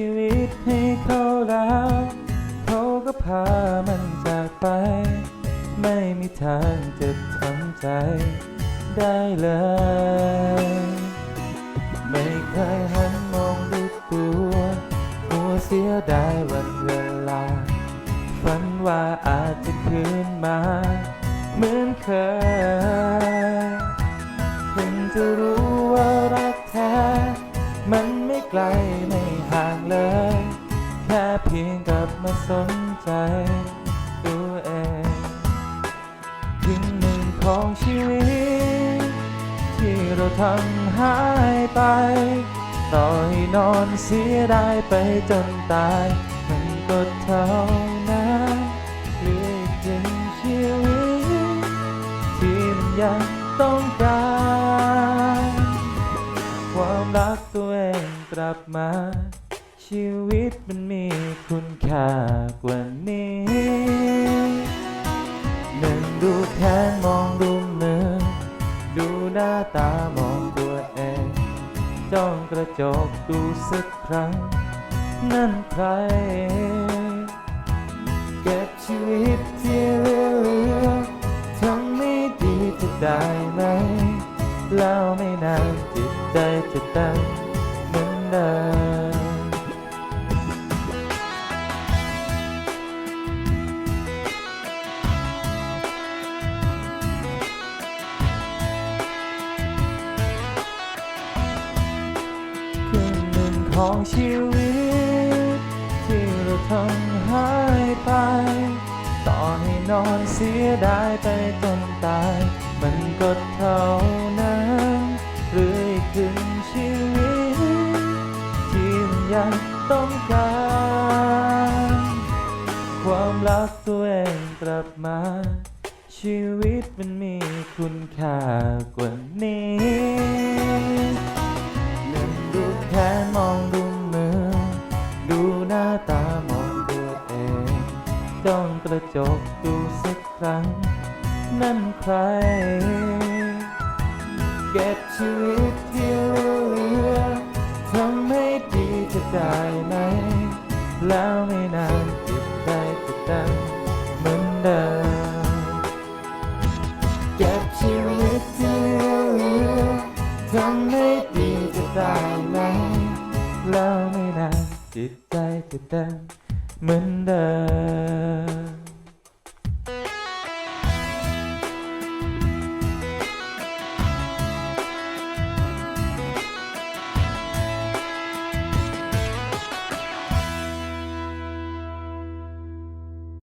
ชีวิตให้เขาแล้วเขาก็พามันจากไป ไม่มีทางจะทำใจได้เลย ไม่เคยหันมองดูตัวหัวเสียดายวันเวลา ฝันว่าอาจจะคืนมา เหมือนเคยเพิ่งจะรู้ มาสนใจตัวเองทิ้งหนึ่งของชีวิต ที่เราทำหายไป ต่อให้นอนเสียดายไปจนตาย มันก็เท่านั้นเหลืออีกหนึ่งชีวิต ที่มันยังต้องการความรักตัวเองกลับมา ชีวิตมันมีคุณค่ากว่านี้หนึ่งดูแขนมองดูเมือดูหน้าตามองตัวเองจ้องกระจกดูสักครั้ง นั่นใคร เก็บชีวิตที่เหลือทำไม่ดีจะได้ไหม แล้วไม่นานจิตใจจะตั้งเหมือนเดิม ของชีวิต ที่เราทำหายไป ต่อให้นอนเสียดายไปจนตาย มันก็เท่านั้นหรืออีกครึ่งชีวิต ที่มันยังต้องการ ความรักตัวเองกลับมา ชีวิตมันมีคุณค่ากว่านี้ จ้องกระจกดูสักครั้ง นั่นใคร เก็บชีวิตที่เหลือทำให้ดีจะได้ไหม แล้วไม่นานจิตใจจะดังเหมือนเดิมเก็บชีวิตที่เหลือทำให้ดีจะได้ไหม แล้วไม่นานจิตใจจะเต้น เหมือนเดิม